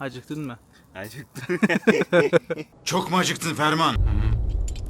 Acıktın mı? Acıktım. Çok mu acıktın Ferman?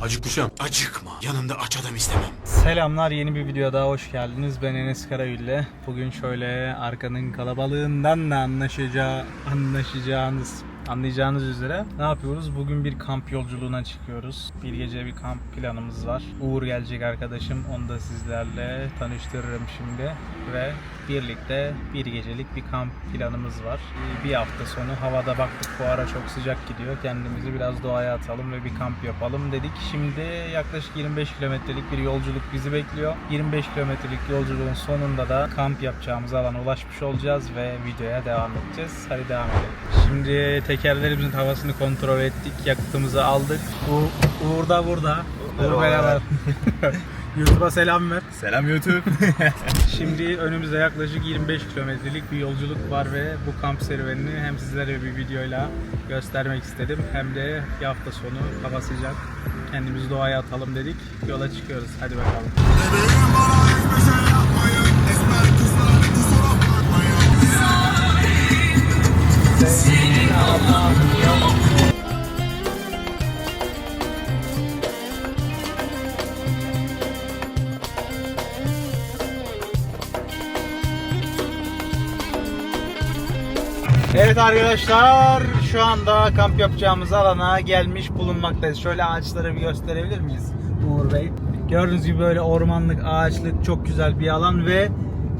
Acıkmışam. Acıkma. Yanında aç adam istemem. Selamlar yeni bir videoya daha hoş geldiniz. Ben Enes Karagülle. Bugün şöyle arkanın kalabalığından da anlaşacağı, anlaşacağınız, anlayacağınız üzere ne yapıyoruz? Bugün bir kamp yolculuğuna çıkıyoruz. Bir gece bir kamp planımız var. Uğur gelecek arkadaşım. Onu da sizlerle tanıştırırım şimdi. Ve birlikte bir gecelik bir kamp planımız var. Bir hafta sonu havada baktık bu ara çok sıcak gidiyor. Kendimizi biraz doğaya atalım ve bir kamp yapalım dedik. Şimdi yaklaşık 25 kilometrelik bir yolculuk bizi bekliyor. 25 kilometrelik yolculuğun sonunda da kamp yapacağımız alana ulaşmış olacağız ve videoya devam edeceğiz. Hadi devam edelim. Şimdi tekerlerimizin havasını kontrol ettik. Yakıtımızı aldık. U- Uğur da burada. Uğur merhaba. YouTube'a selam ver. Selam YouTube. Şimdi önümüzde yaklaşık 25 kilometrelik bir yolculuk var ve bu kamp serüvenini hem sizlere bir videoyla göstermek istedim hem de bir hafta sonu hava sıcak. Kendimizi doğaya atalım dedik. Yola çıkıyoruz. Hadi bakalım. Evet arkadaşlar şu anda kamp yapacağımız alana gelmiş bulunmaktayız. Şöyle ağaçları bir gösterebilir miyiz Uğur Bey? Gördüğünüz gibi böyle ormanlık, ağaçlık çok güzel bir alan ve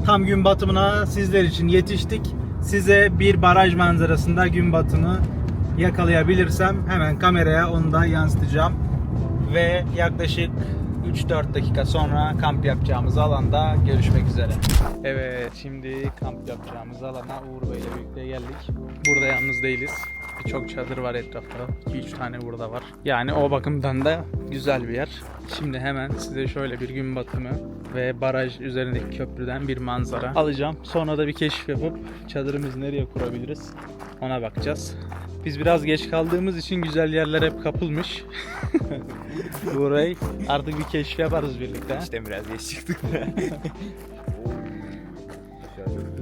tam gün batımına sizler için yetiştik. Size bir baraj manzarasında gün batımı yakalayabilirsem hemen kameraya onu da yansıtacağım. Ve yaklaşık 3-4 dakika sonra kamp yapacağımız alanda görüşmek üzere. Evet şimdi kamp yapacağımız alana Uğur Bey ile birlikte geldik. Burada yalnız değiliz. Birçok çadır var etrafta. 2-3 tane burada var. Yani o bakımdan da güzel bir yer. Şimdi hemen size şöyle bir gün batımı ve baraj üzerindeki köprüden bir manzara alacağım. Sonra da bir keşif yapıp çadırımızı nereye kurabiliriz ona bakacağız. Biz biraz geç kaldığımız için güzel yerler hep kapılmış. Burayı artık bir keşif yaparız birlikte. işte biraz geç çıktık.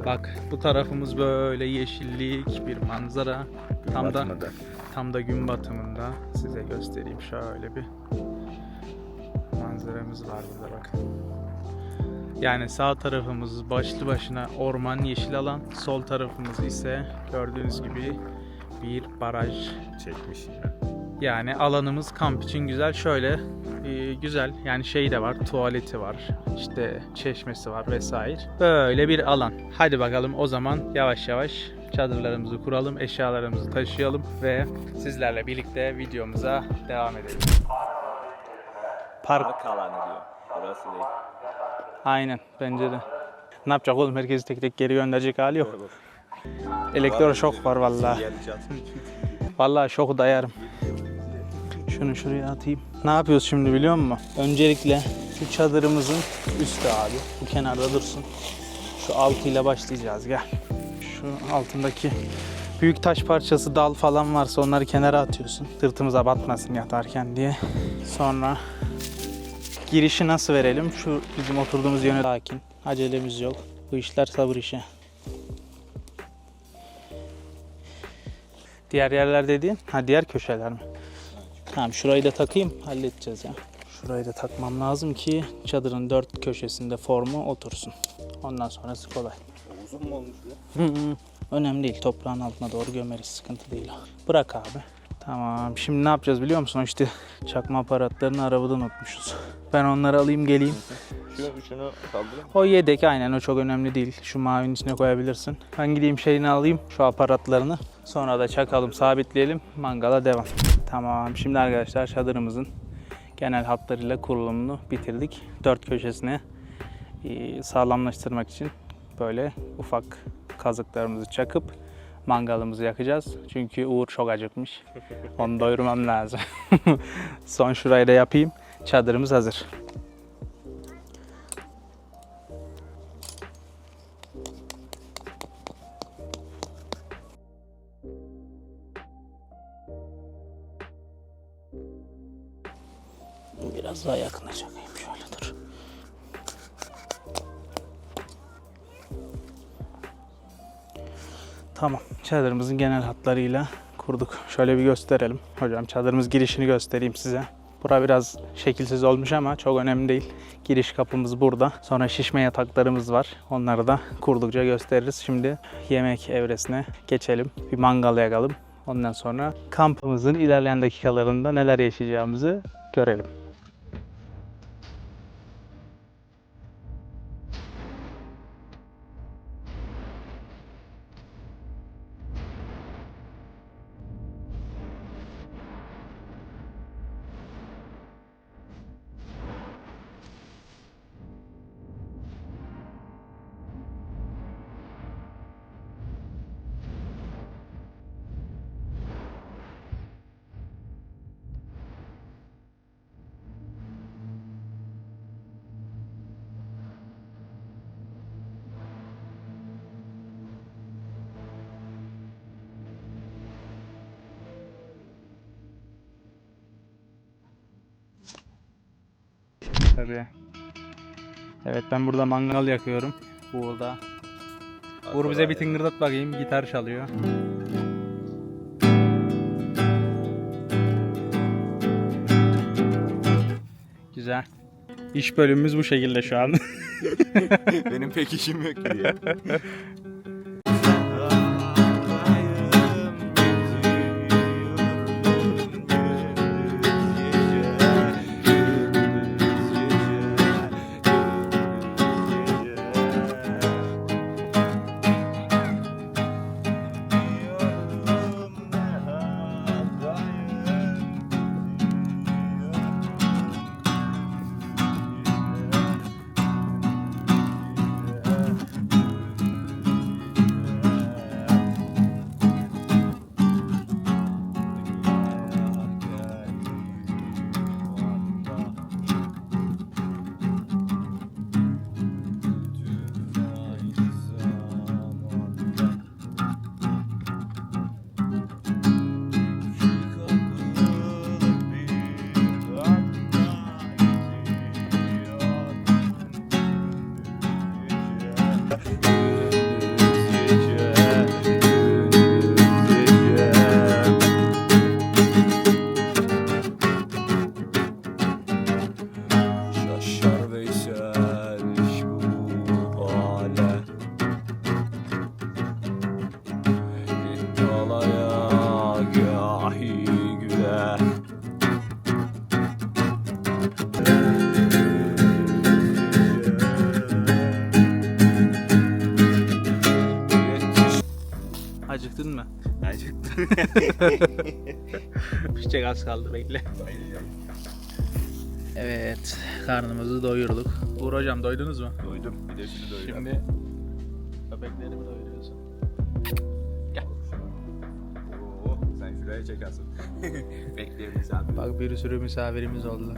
Bak bu tarafımız böyle yeşillik bir manzara. Tam da Batmadı. tam da gün batımında size göstereyim şöyle bir manzaramız var burada bak. Yani sağ tarafımız başlı başına orman yeşil alan, sol tarafımız ise gördüğünüz gibi bir baraj Çekmiş ya. Yani alanımız kamp için güzel. Şöyle e, güzel yani şey de var, tuvaleti var, işte çeşmesi var vesaire. Böyle bir alan. Hadi bakalım o zaman yavaş yavaş çadırlarımızı kuralım, eşyalarımızı taşıyalım ve sizlerle birlikte videomuza devam edelim. Park. Alanı diyor. Burası değil. Aynen bence de. Ne yapacak oğlum herkesi tek tek geri gönderecek hali yok. Elektroşok var vallahi. Vallahi şoku dayarım. Şunu şuraya atayım. Ne yapıyoruz şimdi biliyor musun? Öncelikle şu çadırımızın üstü abi. Bu kenarda dursun. Şu altıyla başlayacağız gel. Şu altındaki büyük taş parçası dal falan varsa onları kenara atıyorsun. Sırtımıza batmasın yatarken diye. Sonra girişi nasıl verelim? Şu bizim oturduğumuz yöne sakin. Acelemiz yok. Bu işler sabır işi. Diğer yerler dediğin? Ha diğer köşeler mi? Tamam şurayı da takayım halledeceğiz ya. Şurayı da takmam lazım ki çadırın dört köşesinde formu otursun. Ondan sonrası kolay. Uzun mu olmuş ya? hı. Önemli değil. Toprağın altına doğru gömeriz. Sıkıntı değil. Bırak abi. Tamam. Şimdi ne yapacağız biliyor musun? İşte çakma aparatlarını arabada unutmuşuz. Ben onları alayım geleyim. Şunu, şunu kaldırayım. O yedek aynen o çok önemli değil. Şu mavinin içine koyabilirsin. Ben gideyim şeyini alayım şu aparatlarını. Sonra da çakalım sabitleyelim. Mangala devam. Tamam şimdi arkadaşlar çadırımızın genel hatlarıyla kurulumunu bitirdik. Dört köşesine sağlamlaştırmak için böyle ufak kazıklarımızı çakıp mangalımızı yakacağız. Çünkü Uğur çok acıkmış. Onu doyurmam lazım. Son şurayı da yapayım. Çadırımız hazır. Tamam. Çadırımızın genel hatlarıyla kurduk. Şöyle bir gösterelim. Hocam çadırımız girişini göstereyim size. Bura biraz şekilsiz olmuş ama çok önemli değil. Giriş kapımız burada. Sonra şişme yataklarımız var. Onları da kurdukça gösteririz. Şimdi yemek evresine geçelim. Bir mangal yakalım. Ondan sonra kampımızın ilerleyen dakikalarında neler yaşayacağımızı görelim. Tabii. Evet ben burada mangal yakıyorum. Uğur da. Uğur bize bir tıngırdat bakayım. Gitar çalıyor. Güzel. İş bölümümüz bu şekilde şu an. Benim pek işim yok diye. Pişecek az kaldı bekle. Evet, karnımızı doyurduk. Uğur hocam doydunuz mu? Doydum. Bir de şunu doyurayım. Şimdi köpeklerimi doyuruyorsun. Oo, sen şuraya çekersin. Bekleyelim misafir. Bak bir sürü misafirimiz oldu.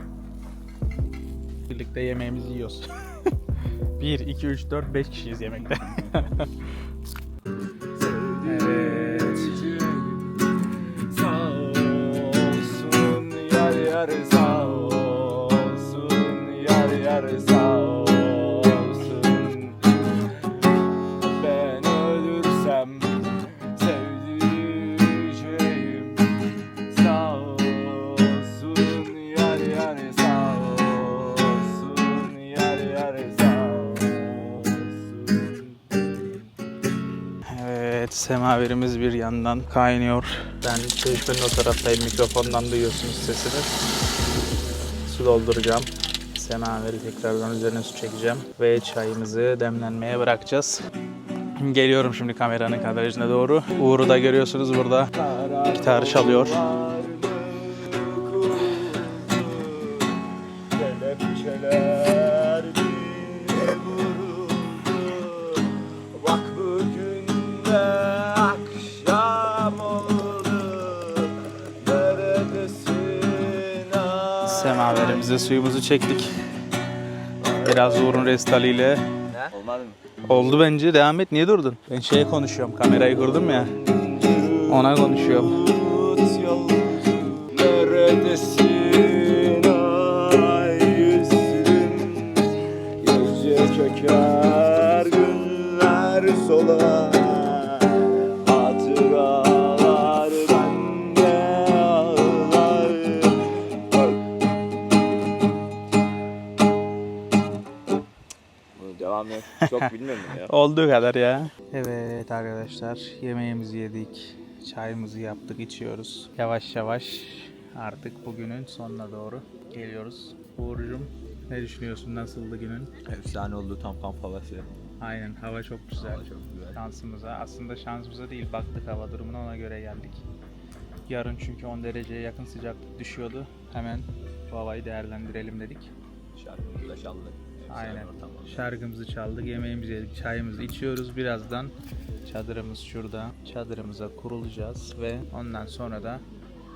Birlikte yemeğimizi yiyoruz. 1, 2, 3, 4, 5 kişiyiz yemekte. evet. Yar sağ olsun yar yar sağ olsun Ben ölürsem sevdiceğim Sağ olsun yar yar sağ olsun yar yar sağ olsun Evet, semaverimiz bir yandan kaynıyor. Ben çeşmenin o taraftayım, mikrofondan duyuyorsunuz sesini. Su dolduracağım. Semaveri tekrardan üzerine su çekeceğim. Ve çayımızı demlenmeye bırakacağız. Geliyorum şimdi kameranın kadrajına doğru. Uğur'u da görüyorsunuz burada. Gitar çalıyor. Semaverimize suyumuzu çektik. Biraz Uğur'un restaliyle Olmadı mı? oldu bence. Devam et. Niye durdun? Ben şeye konuşuyorum. Kamerayı kurdum ya. Ona konuşuyorum. Neredesin Olduğu kadar ya. Evet arkadaşlar yemeğimizi yedik. Çayımızı yaptık içiyoruz. Yavaş yavaş artık bugünün sonuna doğru geliyoruz. Uğur'cum ne düşünüyorsun? Nasıldı günün? Efsane oldu tam kamp havası. Aynen hava çok güzel. Hava çok güzel. Şansımıza aslında şansımıza değil baktık hava durumuna ona göre geldik. Yarın çünkü 10 dereceye yakın sıcaklık düşüyordu. Hemen bu havayı değerlendirelim dedik. Şarkımızla çaldık. Aynen. ortam oldu. Şarkımızı çaldık, yemeğimizi yedik, çayımızı içiyoruz. Birazdan çadırımız şurada. Çadırımıza kurulacağız ve ondan sonra da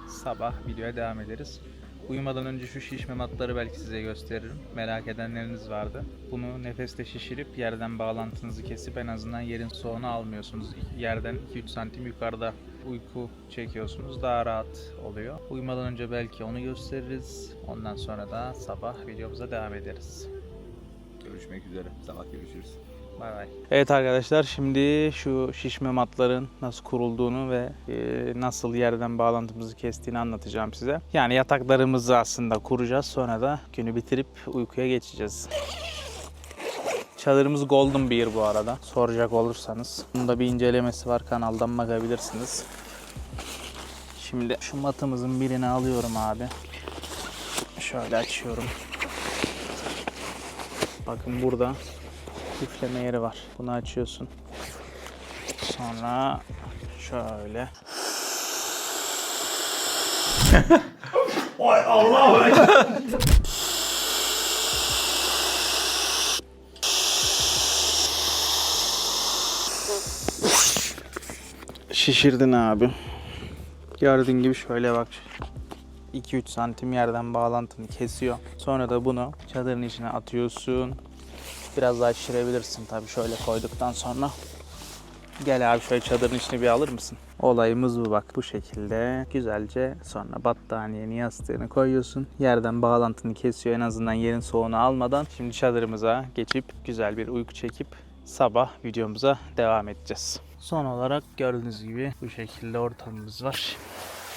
sabah videoya devam ederiz. Uyumadan önce şu şişme matları belki size gösteririm. Merak edenleriniz vardı. Bunu nefeste şişirip yerden bağlantınızı kesip en azından yerin soğunu almıyorsunuz. Yerden 2-3 santim yukarıda uyku çekiyorsunuz. Daha rahat oluyor. Uyumadan önce belki onu gösteririz. Ondan sonra da sabah videomuza devam ederiz. Görüşmek üzere. Sabah görüşürüz. Bay bay. Evet arkadaşlar şimdi şu şişme matların nasıl kurulduğunu ve e, nasıl yerden bağlantımızı kestiğini anlatacağım size. Yani yataklarımızı aslında kuracağız sonra da günü bitirip uykuya geçeceğiz. Çadırımız Golden Beer bu arada soracak olursanız. Bunda bir incelemesi var kanaldan bakabilirsiniz. Şimdi şu matımızın birini alıyorum abi. Şöyle açıyorum. Bakın burada üfleme yeri var. Bunu açıyorsun. Sonra şöyle. Şişirdin abi. Gördüğün gibi şöyle bak. 2-3 santim yerden bağlantını kesiyor. Sonra da bunu çadırın içine atıyorsun. Biraz daha şişirebilirsin tabii şöyle koyduktan sonra. Gel abi şöyle çadırın içine bir alır mısın? Olayımız bu bak bu şekilde güzelce sonra battaniyeni yastığını koyuyorsun. Yerden bağlantını kesiyor en azından yerin soğuğunu almadan. Şimdi çadırımıza geçip güzel bir uyku çekip sabah videomuza devam edeceğiz. Son olarak gördüğünüz gibi bu şekilde ortamımız var.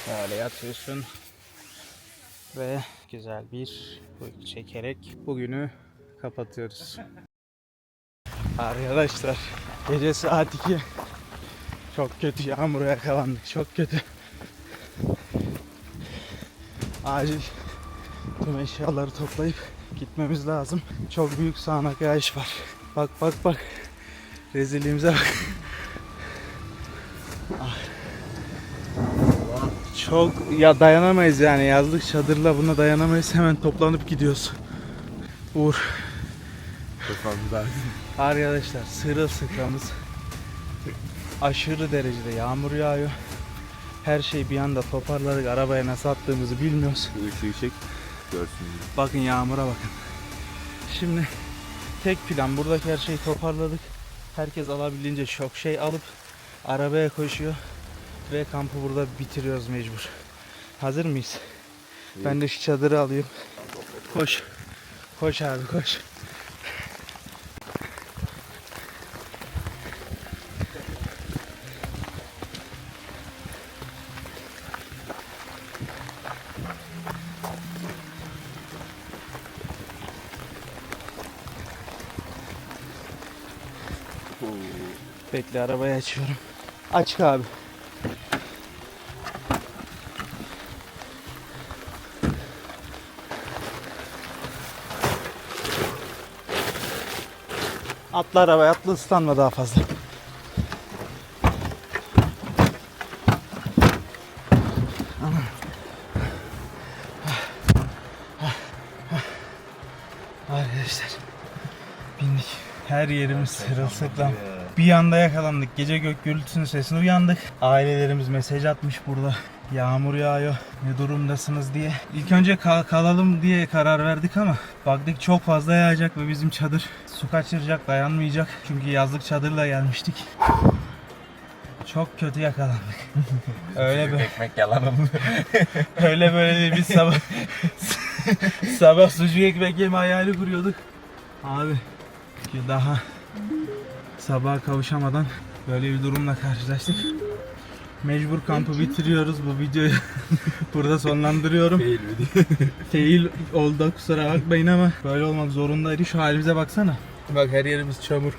Böyle yatıyorsun ve güzel bir çekerek bugünü kapatıyoruz. Arkadaşlar gece saat 2 çok kötü yağmura yakalandık çok kötü. Acil tüm eşyaları toplayıp gitmemiz lazım. Çok büyük sağanak yağış var. Bak bak bak. Rezilliğimize bak çok ya dayanamayız yani yazlık çadırla buna dayanamayız hemen toplanıp gidiyoruz Uğur Arkadaşlar sırılsıklamız aşırı derecede yağmur yağıyor. Her şey bir anda toparladık. Arabaya nasıl attığımızı bilmiyoruz. Bu ışığı çek. Görsün. Bakın yağmura bakın. Şimdi tek plan buradaki her şeyi toparladık. Herkes alabildiğince çok şey alıp arabaya koşuyor ve kampı burada bitiriyoruz mecbur. Hazır mıyız? Ben de şu çadırı alayım. Koş. Koş abi koş. Bekle arabayı açıyorum. Açık abi. Atla arabaya atla ıslanma daha fazla. Arkadaşlar bindik. Her yerimiz sırılsıklam. Bir anda yakalandık. Gece gök gürültüsünün sesine uyandık. Ailelerimiz mesaj atmış burada. Yağmur yağıyor. Ne durumdasınız diye. İlk önce kal- kalalım diye karar verdik ama baktık çok fazla yağacak ve bizim çadır su kaçıracak, dayanmayacak. Çünkü yazlık çadırla gelmiştik. Çok kötü yakalandık. Öyle böyle. Ekmek yalanım. Öyle böyle değil. Biz sabah sabah sucuk ekmek yeme hayali kuruyorduk. Abi ki daha sabaha kavuşamadan böyle bir durumla karşılaştık. Mecbur kampı bitiriyoruz. Bu videoyu burada sonlandırıyorum. Fail oldu kusura bakmayın ama böyle olmak zorundaydı. Şu halimize baksana. Bak her yerimiz çamur.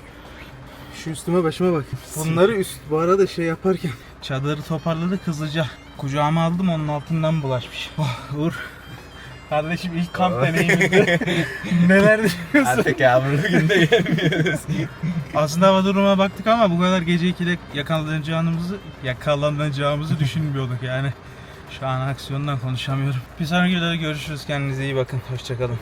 Şu üstüme başıma bak. Bunları üst bu arada şey yaparken Çadırı toparladık hızlıca. Kucağıma aldım onun altından bulaşmış. Oh, Uğur. Kardeşim ilk kamp deneyimizde neler düşünüyorsun? Artık yağmurlu günde gelmiyoruz. Aslında hava durumuna baktık ama bu kadar gece 2'de yakalanacağımızı yakalanacağımızı düşünmüyorduk yani. Şu an aksiyondan konuşamıyorum. Bir sonraki videoda görüşürüz. Kendinize iyi bakın. Hoşçakalın.